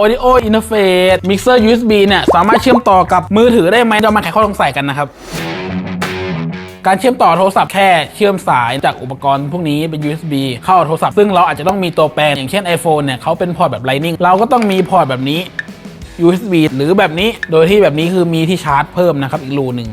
Audio Interface Mixer USB เนี่ยสามารถเชื่อมต่อกับมือถือได้ไหมเรามาไขข้อสงสัยกันนะครับการเชื่อมต่อโทรศัพท์แค่เชื่อมสายจากอุปกรณ์พวกนี้เป็น USB เข้าโทรศัพท์ซึ่งเราอาจจะต้องมีตัวแปลงอย่างเช่น iPhone เนี่ยเขาเป็นพอร์ตแบบ Lightning เราก็ต้องมีพอร์ตแบบนี้ USB หรือแบบนี้ โดยที่แบบนี้คือมีที่ชาร์จเพิ่มนะครับอีกรูหนึ่ง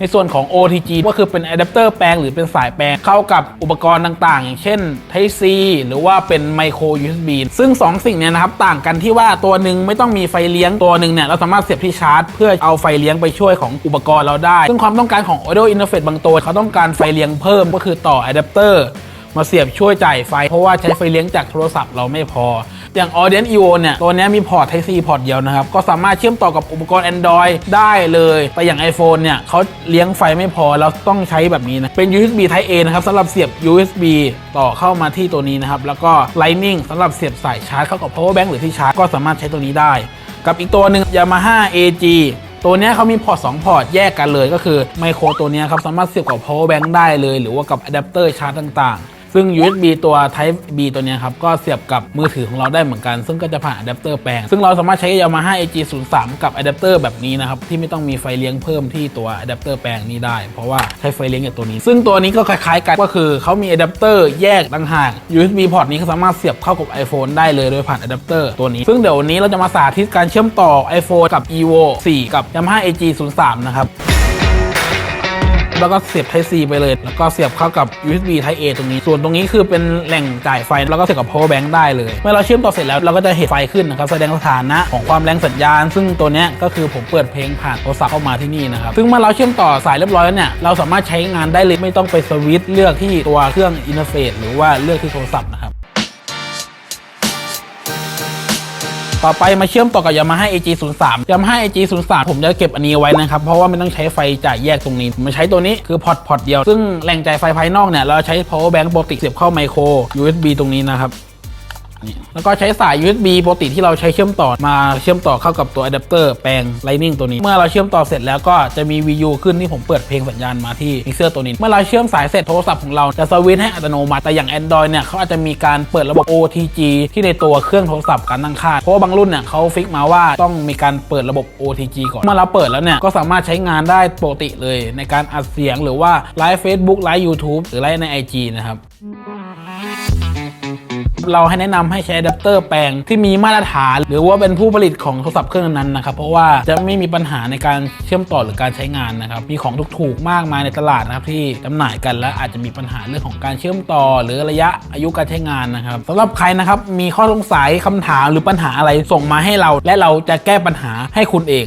ในส่วนของ OTG ก็คือเป็นอะแดปเตอร์แปลงหรือเป็นสายแปลงเข้ากับอุปกรณ์ต่างๆ อย่างเช่น Type C หรือว่าเป็น Micro USB ซึ่ง 2 สิ่งเนี้นะครับต่างกันที่ว่าตัวหนึ่งไม่ต้องมีไฟเลี้ยงตัวหนึ่งเนี่ยเราสามารถเสียบที่ชาร์จ เพื่อเอาไฟเลี้ยงไปช่วยของอุปกรณ์เราได้ ซึ่งความต้องการของ Audio Interface บางตัวเขาต้องการไฟเลี้ยงเพิ่มก็คือต่ออะแดปเตอร์มาเสียบช่วยจ่ายไฟ เพราะว่าใช้ไฟเลี้ยงจากโทรศัพท์เราไม่พอ อย่าง Audience EO เนี่ยตัวนี้มีพอร์ต Type C พอร์ตเดียวนะครับก็สามารถเชื่อมต่อกับอุปกรณ์ Android ได้เลย แต่อย่าง iPhone เนี่ยเขาเลี้ยงไฟไม่พอเราต้องใช้แบบนี้นะเป็น USB Type A นะครับสำหรับเสียบ USB ต่อเข้ามาที่ตัวนี้นะครับแล้วก็ Lightning สำหรับเสียบสายชาร์จเข้ากับ power bank หรือที่ชาร์จก็สามารถใช้ตัวนี้ได้ กับอีกตัวหนึ่ง Yamaha AG ตัวนี้เขามีพอร์ต2พอร์ตแยกกันเลยก็คือไมโครตัวนี้ครับสามารถเสียบกับ power bank ได้เลย หรือว่ากับอะแดปเตอร์ชาร์จต่างๆ ซึ่ง USB ตัว Type B ตัวนี้ครับ ก็เสียบกับมือถือของเราได้เหมือนกัน ซึ่งก็จะผ่านอะแดปเตอร์แปลง ซึ่งเราสามารถใช้ Yamaha AG 0 3 กับอะแดปเตอร์แบบนี้นะครับ ที่ไม่ต้องมีไฟเลี้ยงเพิ่มที่ตัวอะแดปเตอร์แปลงนี้ได้ เพราะว่าใช้ไฟเลี้ยงจากตัวนี้ ซึ่งตัวนี้ก็คล้ายๆกันก็คือเขามีอะแดปเตอร์แยกต่างหาก USB พอร์ตนี้ก็สามารถเสียบเข้ากับ iPhone ได้เลยโดยผ่านอะแดปเตอร์ตัวนี้ ซึ่งเดี๋ยววันนี้เราจะมาสาธิตการเชื่อมต่อ iPhone กับ evo 4 กับ Yamaha AG 0 3 นะครับ แล้วก็เสียบ Type C ไปเลย แล้วก็เสียบเข้ากับ USB Type A ตรงนี้ ส่วนตรงนี้คือเป็นแหล่งจ่ายไฟแล้วก็เสียบกับ power bank ได้เลย เมื่อเราเชื่อมต่อเสร็จแล้วเราก็จะเห็นไฟขึ้นนะครับแสดงสถานะของความแรงสัญญาณ ซึ่งตัวนี้ก็คือผมเปิดเพลงผ่านโทรศัพท์เข้ามาที่นี่นะครับซึ่งเมื่อเราเชื่อมต่อสายเรียบร้อยแล้วเนี่ยเราสามารถใช้งานได้เลยไม่ต้องไปสวิตช์เลือกที่ตัวเครื่องอินเทอร์เฟซหรือว่าเลือกที่โทรศัพท์นะครับ ต่อไปมาเชื่อมต่อกับ Yamaha AG 0 3 Yamaha AG 0 3 ผมจะเก็บอันนี้ไว้นะครับ เพราะว่าไม่ต้องใช้ไฟจ่ายแยกตรงนี้ผมใช้ตัวนี้คือพอร์ตพอร์ตเดียว ซึ่งแหล่งจ่ายไฟภายนอกเนี่ยเราใช้ power bank ปกติเสียบเข้าไมโคร USB ตรงนี้นะครับ นี่แล้วก็ใช้สาย USB ปกติที่เราใช้เชื่อมต่อมาเชื่อมต่อเข้ากับตัวอะแดปเตอร์แปลง Lightning ตัวนี้ เมื่อเราเชื่อมต่อเสร็จแล้วก็จะมี VU ขึ้นที่ผมเปิดเพลงสัญญาณมาที่มิกเซอร์ตัวนี้ เมื่อเราเชื่อมสายเสร็จโทรศัพท์ของเราจะสวิตช์ให้อัตโนมัติแต่อย่าง Android เนี่ยเขาอาจจะมีการเปิดระบบ OTG ที่ในตัวเครื่องโทรศัพท์การตั้งค่าเพราะว่าบางรุ่นเนี่ยเขาฟิกมาว่าต้องมีการเปิดระบบ OTG ก่อนเมื่อเราเปิดแล้วเนี่ยก็สามารถใช้งานได้ปกติเลย ในการอัดเสียงหรือว่าไลฟ์ Facebook ไลฟ์ YouTube หรือไลฟ์ใน IG นะครับ เราให้แนะนำให้ใช้อะแดปเตอร์แปลงที่มีมาตรฐาน หรือว่าเป็นผู้ผลิตของโทรศัพท์เครื่องนั้นนะครับเพราะว่าจะไม่มีปัญหาในการเชื่อมต่อหรือการใช้งานนะครับมีของถูกๆมากมายในตลาดนะครับที่จำหน่ายกันและอาจจะมีปัญหาเรื่องของการเชื่อมต่อ หรือระยะอายุการใช้งานนะครับสำหรับใครนะครับมีข้อสงสัยคำถามหรือปัญหาอะไรส่งมาให้เรา และเราจะแก้ปัญหาให้คุณเอง